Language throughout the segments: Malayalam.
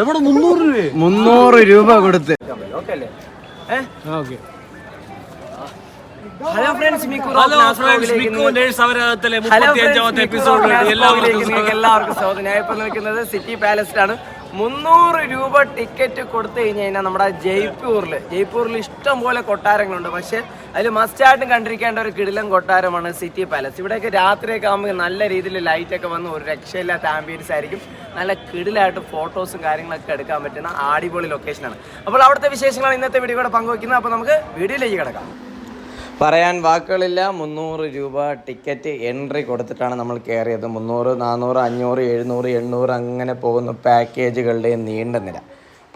എവിടെ മുന്നൂറ് രൂപ മുന്നൂറ് രൂപ കൊടുത്ത്. ഓക്കെ അല്ലേ? ഓക്കെ. ഹലോ ഫ്രണ്ട്സ് മിക്കു ഹലോ ഫ്രണ്ട്സ് മിക്കു നേഴ്സ് അവരകത്തിലെ മുപ്പത്തി അഞ്ചാമത്തെ. എല്ലാവർക്കും സ്വാഗതം. ഞാൻ ഇപ്പൊ നിൽക്കുന്നത് സിറ്റി പാലസിലാണ്. മുന്നൂറ് രൂപ ടിക്കറ്റ് കൊടുത്തു കഴിഞ്ഞ് കഴിഞ്ഞാൽ നമ്മുടെ ജയ്പൂരിൽ ജയ്പൂരിൽ ഇഷ്ടം പോലെ കൊട്ടാരങ്ങളുണ്ട്. പക്ഷേ അതിൽ മസ്റ്റായിട്ടും കണ്ടിരിക്കേണ്ട ഒരു കിടിലം കൊട്ടാരമാണ് സിറ്റി പാലസ്. ഇവിടെയൊക്കെ രാത്രിയൊക്കെ ആകുമ്പോൾ നല്ല രീതിയിൽ ലൈറ്റൊക്കെ വന്ന് ഒരു രക്ഷയില്ലാത്ത ആംബിയൻസ് ആയിരിക്കും. നല്ല കിടിലായിട്ട് ഫോട്ടോസും കാര്യങ്ങളൊക്കെ എടുക്കാൻ പറ്റുന്ന അടിപൊളി ലൊക്കേഷനാണ് അപ്പോൾ അവിടുത്തെ വിശേഷങ്ങളാണ് ഇന്നത്തെ വീഡിയോ കൂടെ പങ്കുവയ്ക്കുന്നത്. അപ്പോൾ നമുക്ക് വീഡിയോയിലേക്ക് കിടക്കാം. പറയാൻ വാക്കുകളില്ല. മുന്നൂറ് രൂപ ടിക്കറ്റ് എൻട്രി കൊടുത്തിട്ടാണ് നമ്മൾ കയറിയത്. മുന്നൂറ് നാനൂറ് അഞ്ഞൂറ് എഴുന്നൂറ് എണ്ണൂറ് അങ്ങനെ പോകുന്ന പാക്കേജുകളുടെ നീണ്ട നില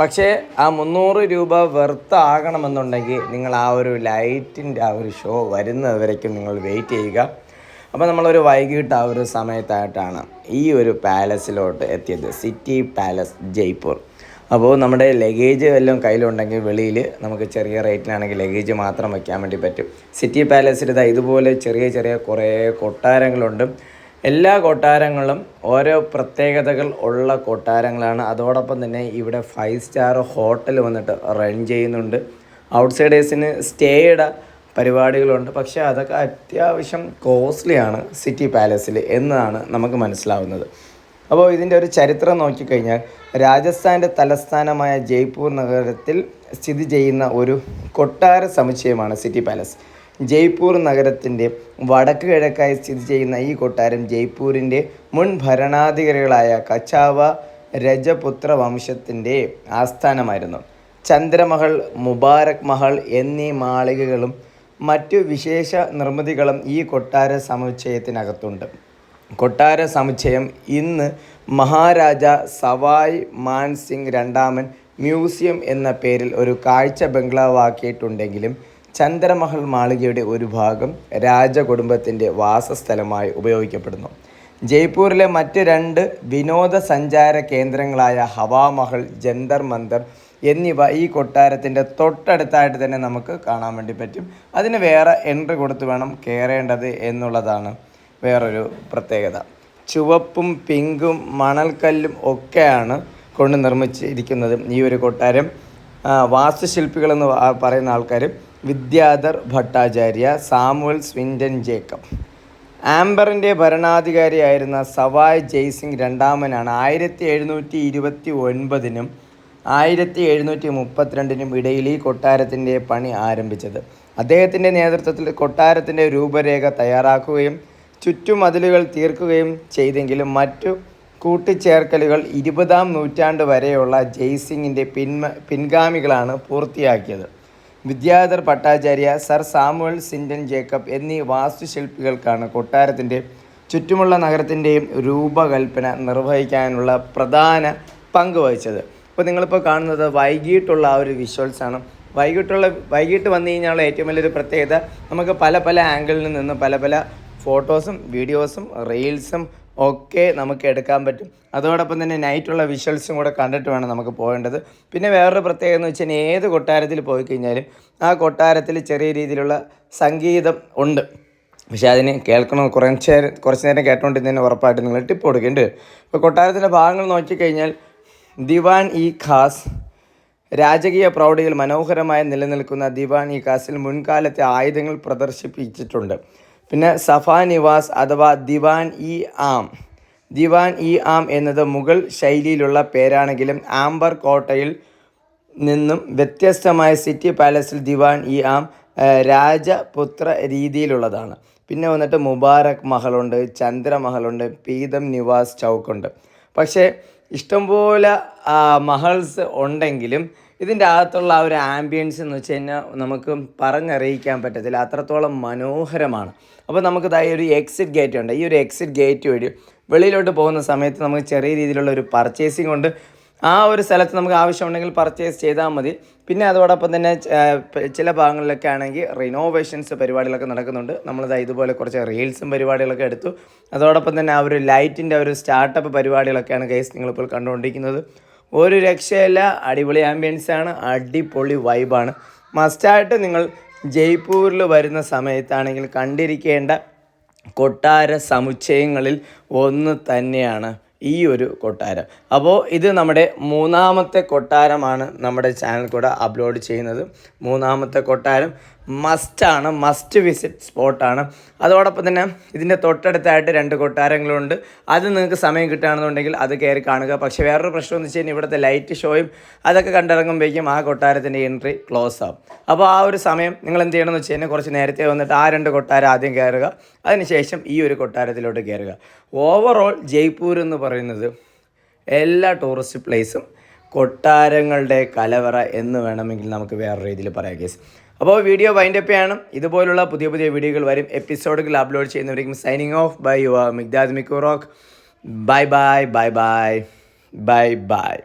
പക്ഷേ ആ മുന്നൂറ് രൂപ വെർത്ത് ആകണമെന്നുണ്ടെങ്കിൽ നിങ്ങൾ ആ ഒരു ലൈറ്റിന്റെ ആ ഒരു ഷോ വരുന്നത് വരയ്ക്കും നിങ്ങൾ വെയിറ്റ് ചെയ്യുക. അപ്പോൾ നമ്മളൊരു വൈകിട്ട് ആ ഒരു സമയത്തായിട്ടാണ് ഈ ഒരു പാലസിലോട്ട് എത്തിയത്. City Palace Jaipur. അപ്പോൾ നമ്മുടെ ലഗേജ് എല്ലാം കയ്യിലുണ്ടെങ്കിൽ വെളിയിൽ നമുക്ക് ചെറിയ റേറ്റിനാണെങ്കിൽ ലഗേജ് മാത്രം വയ്ക്കാൻ വേണ്ടി പറ്റും. സിറ്റി പാലസിൽ ഇതാ ഇതുപോലെ ചെറിയ ചെറിയ കുറേ കൊട്ടാരങ്ങളുണ്ട്. എല്ലാ കൊട്ടാരങ്ങളും ഓരോ പ്രത്യേകതകൾ ഉള്ള കൊട്ടാരങ്ങളാണ്. അതോടൊപ്പം തന്നെ ഇവിടെ ഫൈവ് സ്റ്റാർ ഹോട്ടൽ വന്നിട്ട് റൺ ചെയ്യുന്നുണ്ട്. ഔട്ട്സൈഡേഴ്സിന് സ്റ്റേയുടെ പരിപാടികളുണ്ട്. പക്ഷേ അതൊക്കെ അത്യാവശ്യം കോസ്റ്റ്ലിയാണ് സിറ്റി പാലസിൽ എന്നാണ് നമുക്ക് മനസ്സിലാവുന്നത്. അപ്പോൾ ഇതിന്റെ ഒരു ചരിത്രം നോക്കിക്കഴിഞ്ഞാൽ രാജസ്ഥാന്റെ തലസ്ഥാനമായ ജയ്പൂർ നഗരത്തിൽ സ്ഥിതി ചെയ്യുന്ന ഒരു കൊട്ടാര സമുച്ചയമാണ് സിറ്റി പാലസ്. ജയ്പൂർ നഗരത്തിന്റെ വടക്ക് കിഴക്കായി സ്ഥിതി ചെയ്യുന്ന ഈ കൊട്ടാരം ജയ്പൂരിന്റെ മുൻ ഭരണാധികാരികളായ കച്ചാവ രജപുത്ര വംശത്തിന്റെ ആസ്ഥാനമായിരുന്നു. ചന്ദ്രമഹൾ മുബാരക് മഹൾ എന്നീ മാളികകളും മറ്റു വിശേഷ നിർമ്മിതികളും ഈ കൊട്ടാര സമുച്ചയത്തിനകത്തുണ്ട്. കൊട്ടാര സമുച്ചയം ഇന്ന് മഹാരാജ സവായ് മാൻസിംഗ് രണ്ടാമൻ മ്യൂസിയം എന്ന പേരിൽ ഒരു കാഴ്ച ബംഗ്ലാവാക്കിയിട്ടുണ്ടെങ്കിലും ചന്ദ്രമഹൽ മാളികയുടെ ഒരു ഭാഗം രാജകുടുംബത്തിന്റെ വാസസ്ഥലമായി ഉപയോഗിക്കപ്പെടുന്നു. ജയ്പൂരിലെ മറ്റ് രണ്ട് വിനോദസഞ്ചാര കേന്ദ്രങ്ങളായ ഹവാമഹൽ ജന്തർ മന്ദർ എന്നിവ ഈ കൊട്ടാരത്തിന്റെ തൊട്ടടുത്തായിട്ട് തന്നെ നമുക്ക് കാണാൻ വേണ്ടി പറ്റും. അതിന് വേറെ എൻട്രി കൊടുത്ത് വേണം കയറേണ്ടത് എന്നുള്ളതാണ്. വേറൊരു പ്രത്യേകത. ചുവപ്പും പിങ്കും മണൽക്കല്ലും ഒക്കെയാണ് കൊണ്ട് നിർമ്മിച്ചിരിക്കുന്നത്. ഈ ഒരു കൊട്ടാരം വാസ്തുശില്പികളെന്ന് പറയുന്ന ആൾക്കാർ Vidyadhar Bhattacharya Samuel Swinton Jacob. ആംബറിന്റെ ഭരണാധികാരിയായിരുന്ന സവായ് ജയ്സിംഗ് രണ്ടാമനാണ്. ആയിരത്തി എഴുന്നൂറ്റി ഇരുപത്തി ഒൻപതിനും ആയിരത്തി എഴുന്നൂറ്റി മുപ്പത്തിരണ്ടിനും ഇടയിൽ ഈ കൊട്ടാരത്തിന്റെ പണി ആരംഭിച്ചത്. അദ്ദേഹത്തിന്റെ നേതൃത്വത്തിൽ കൊട്ടാരത്തിന്റെ രൂപരേഖ തയ്യാറാക്കുകയും ചുറ്റുമതിലുകൾ തീർക്കുകയും ചെയ്തെങ്കിലും മറ്റു കൂട്ടിച്ചേർക്കലുകൾ ഇരുപതാം നൂറ്റാണ്ട് വരെയുള്ള ജയ്സിംഗിന്റെ പിന്മ പിൻഗാമികളാണ് പൂർത്തിയാക്കിയത്. Vidyadhar Bhattacharya sir Samuel Swinton Jacob എന്നീ വാസ്തുശില്പികൾക്കാണ് കൊട്ടാരത്തിന്റെ ചുറ്റുമുള്ള നഗരത്തിന്റെയും രൂപകൽപ്പന നിർവഹിക്കാനുള്ള പ്രധാന പങ്ക് വഹിച്ചത്. ഇപ്പോൾ നിങ്ങളിപ്പോൾ കാണുന്നത് വൈകിട്ടുള്ള ആ ഒരു വിഷ്വൽസാണ്. വൈകിട്ടുള്ള വൈകിട്ട് വന്നു കഴിഞ്ഞാൽ ഏറ്റവും വലിയൊരു പ്രത്യേകത നമുക്ക് പല പല ആംഗിളിൽ നിന്ന് പല പല ഫോട്ടോസും വീഡിയോസും റീൽസും ഒക്കെ നമുക്ക് എടുക്കാൻ പറ്റും. അതോടൊപ്പം തന്നെ നൈറ്റുള്ള വിഷ്വൽസും കൂടെ കണ്ടിട്ട് വേണം നമുക്ക് പോകേണ്ടത്. പിന്നെ വേറൊരു പ്രത്യേകത എന്ന് വെച്ചാൽ ഏത് കൊട്ടാരത്തിൽ പോയി കഴിഞ്ഞാലും ആ കൊട്ടാരത്തിൽ ചെറിയ രീതിയിലുള്ള സംഗീതം ഉണ്ട്. പക്ഷേ അതിന് കേൾക്കണം. കുറച്ച് നേരം കുറച്ച് നേരം കേട്ടോണ്ടിരുന്നതിന് ഉറപ്പായിട്ട് നിങ്ങൾ ടിപ്പ് കൊടുക്കേണ്ടി വരും. ഇപ്പോൾ കൊട്ടാരത്തിന്റെ ഭാഗങ്ങൾ നോക്കിക്കഴിഞ്ഞാൽ ദിവാൻ ഇ ഖാസ് രാജകീയ പ്രൗഢിയിൽ മനോഹരമായി നിലനിൽക്കുന്ന ദിവാൻ ഇ ഖാസിൽ മുൻകാലത്തെ ആയുധങ്ങൾ പ്രദർശിപ്പിച്ചിട്ടുണ്ട്. പിന്നെ സഫാ നിവാസ് അഥവാ ദിവാൻ ഇ ആം. ദിവാൻ ഇ ആം എന്നത് മുഗൾ ശൈലിയിലുള്ള പേരാണെങ്കിലും ആംബർ കോട്ടയിൽ നിന്നും വ്യത്യസ്തമായ സിറ്റി പാലസിൽ ദിവാൻ ഇ ആം രാജപുത്ര രീതിയിലുള്ളതാണ്. പിന്നെ വന്നിട്ട് മുബാരക് മഹലുണ്ട് ചന്ദ്രമഹലുണ്ട് പീതം നിവാസ് ചൗക്കുണ്ട്. പക്ഷേ ഇഷ്ടംപോലെ മഹൽസ് ഉണ്ടെങ്കിലും ഇതിന്റെ അകത്തുള്ള ആ ഒരു ആംബിയൻസ് എന്ന് വെച്ച് കഴിഞ്ഞാൽ നമുക്ക് പറഞ്ഞറിയിക്കാൻ പറ്റത്തില്ല. അത്രത്തോളം മനോഹരമാണ്. അപ്പോൾ നമുക്ക് ഇതായി ഒരു എക്സിറ്റ് ഗേറ്റ് ഉണ്ട്. ഈ ഒരു എക്സിറ്റ് ഗേറ്റ് വഴി വെളിയിലോട്ട് പോകുന്ന സമയത്ത് നമുക്ക് ചെറിയ രീതിയിലുള്ള ഒരു പർച്ചേസിംഗ് ഉണ്ട്. ആ ഒരു സ്ഥലത്ത് നമുക്ക് ആവശ്യമുണ്ടെങ്കിൽ പർച്ചേസ് ചെയ്താൽ മതി. പിന്നെ അതോടൊപ്പം തന്നെ ചില ഭാഗങ്ങളിലൊക്കെ ആണെങ്കിൽ റിനോവേഷൻസ് പരിപാടികളൊക്കെ നടക്കുന്നുണ്ട്. നമ്മളിതാ ഇതുപോലെ കുറച്ച് റീൽസും പരിപാടികളൊക്കെ എടുത്തു. അതോടൊപ്പം തന്നെ ആ ഒരു ലൈറ്റിന്റെ ഒരു സ്റ്റാർട്ടപ്പ് പരിപാടികളൊക്കെയാണ് കേസ് നിങ്ങളിപ്പോൾ കണ്ടുകൊണ്ടിരിക്കുന്നത്. ഒരു രക്ഷയല്ല. അടിപൊളി ആംബിയൻസ് ആണ്. അടിപൊളി വൈബാണ് മസ്റ്റായിട്ട് നിങ്ങൾ ജയ്പൂരിൽ വരുന്ന സമയത്താണെങ്കിൽ കണ്ടിരിക്കേണ്ട കൊട്ടാര സമുച്ചയങ്ങളിൽ ഒന്ന് തന്നെയാണ് ഈ ഒരു കൊട്ടാരം. അപ്പോൾ ഇത് നമ്മുടെ മൂന്നാമത്തെ കൊട്ടാരമാണ് നമ്മുടെ ചാനൽ കൂടെ അപ്ലോഡ് ചെയ്യുന്നത്. മൂന്നാമത്തെ കൊട്ടാരം. മസ്റ്റാണ് മസ്റ്റ് വിസിറ്റ് സ്പോട്ടാണ്. അതോടൊപ്പം തന്നെ ഇതിന്റെ തൊട്ടടുത്തായിട്ട് രണ്ട് കൊട്ടാരങ്ങളുണ്ട്. അത് നിങ്ങൾക്ക് സമയം കിട്ടുകയാണെന്നുണ്ടെങ്കിൽ അത് കയറി കാണുക. പക്ഷേ വേറൊരു പ്രശ്നം എന്ന് വെച്ച് കഴിഞ്ഞാൽ ഇവിടുത്തെ ലൈറ്റ് ഷോയും അതൊക്കെ കണ്ടിറങ്ങുമ്പോഴേക്കും ആ കൊട്ടാരത്തിന്റെ എൻട്രി ക്ലോസ് ആവും. അപ്പോൾ ആ ഒരു സമയം നിങ്ങൾ എന്ത് ചെയ്യണമെന്ന് വെച്ച് കഴിഞ്ഞാൽ കുറച്ച് നേരത്തെ വന്നിട്ട് ആ രണ്ട് കൊട്ടാരം ആദ്യം കയറുക. അതിനുശേഷം ഈ ഒരു കൊട്ടാരത്തിലോട്ട് കയറുക. ഓവറോൾ ജയ്പൂർ എന്ന് പറയുന്നത് എല്ലാ ടൂറിസ്റ്റ് പ്ലേസും കൊട്ടാരങ്ങളുടെ കലവറ എന്ന് വേണമെങ്കിൽ നമുക്ക് വേറെ രീതിയിൽ പറയാം കേസ് അപ്പോൾ വീഡിയോ വൈൻഡപ്പ് ചെയ്യണം. ഇതുപോലുള്ള പുതിയ പുതിയ വീഡിയോകൾ വരും. എപ്പിസോഡുകൾ upload ചെയ്യുന്നവരേക്കും signing off bye your Migdad മിക്കുറോക്ക് bye bye bye bye bye bye